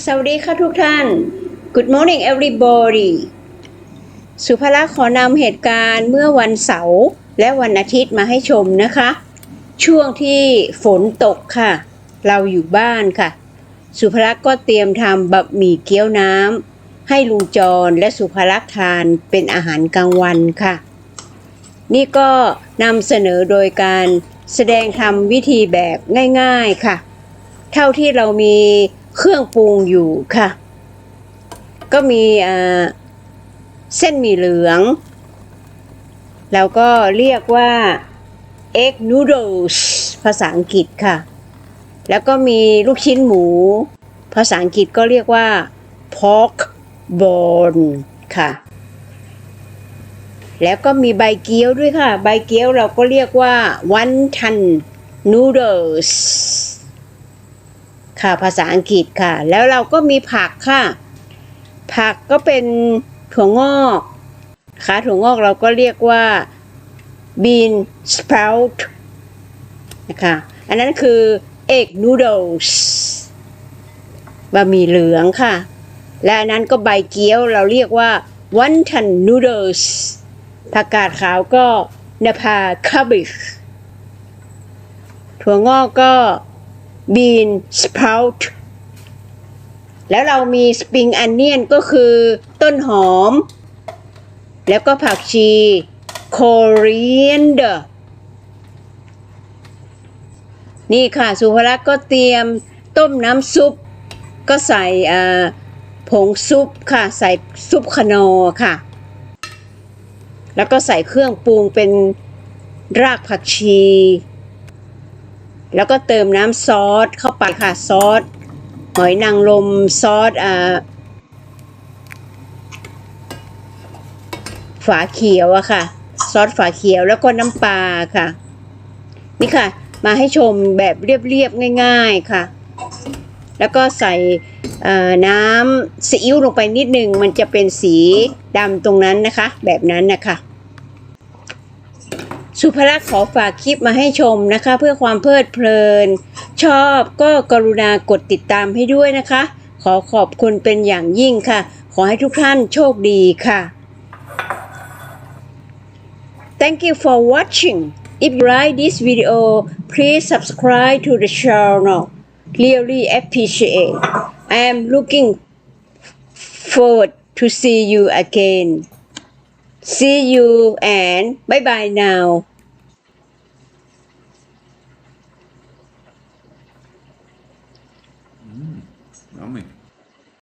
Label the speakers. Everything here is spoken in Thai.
Speaker 1: สวัสดีค่ะทุกท่าน Good morning everybody สุภลักษณ์ขอนำเหตุการณ์เมื่อวันเสาร์และวันอาทิตย์มาให้ชมนะคะ ช่วงที่ฝนตกค่ะ เราอยู่บ้านค่ะ สุภลักษณ์ก็เตรียมทำบะหมี่เกี๊ยวน้ำให้ลุงจรและสุภลักษณ์ทานเป็นอาหารกลางวันค่ะ นี่ก็นำเสนอโดยการแสดงทำวิธีแบบง่าย ๆค่ะ เท่าที่เรามี เครื่องปรุงอยู่ค่ะ ก็มีอ่าเส้นหมี่เหลือง แล้วก็เรียกว่า egg noodles ภาษาอังกฤษค่ะ แล้วก็มีลูกชิ้นหมู ภาษาอังกฤษก็เรียกว่า pork bone ค่ะ แล้วก็มีใบเกี๊ยวด้วยค่ะ ใบเกี๊ยวเราก็เรียกว่า wonton noodles ค่ะภาษาอังกฤษค่ะ แล้วเราก็มีผักค่ะ ผักก็เป็นถั่วงอกค่ะถั่วงอกเราก็เรียกว่า bean sprout นะคะอันนั้นคือ egg noodles บะหมี่เหลืองค่ะ และอันนั้นก็ใบเกี๊ยวเราเรียกว่า wonton noodles ผักกาดขาวก็นภา cabbage ถั่วงอกก็ bean sprout แล้วเรามี spring onion ก็คือต้นหอม แล้วก็ผักชี coriander นี่ค่ะ สุภลักษ์ก็เตรียมต้มน้ำซุป ก็ใส่ผงซุปค่ะ ใส่ซุปขนอค่ะ แล้วก็ใส่เครื่องปรุงเป็นรากผักชี แล้วก็เติมน้ำซอสเข้าไปค่ะซอสหอยนางรมซอสอ่าฝาเขียวอะค่ะ ซอสฝาเขียวแล้วก็น้ำปลาค่ะ นี่ค่ะ มาให้ชมแบบเรียบๆง่าย ๆค่ะ แล้วก็ใส่น้ำซีอิ๊วลงไปนิดนึงมันจะเป็นสีดำตรงนั้นนะคะ แบบนั้นนะคะ สุภลักษณ์ขอฝากคลิปมาให้ชมนะคะ เพื่อความเพลิดเพลิน ชอบก็กรุณากดติดตามให้ด้วยนะคะ ขอขอบคุณเป็นอย่างยิ่งค่ะ ขอให้ทุกท่านโชคดีค่ะ Thank you for watching. If you like this video, please subscribe to the channel. Really appreciate. I am looking forward to see you again. See you and bye bye now.
Speaker 2: Amém.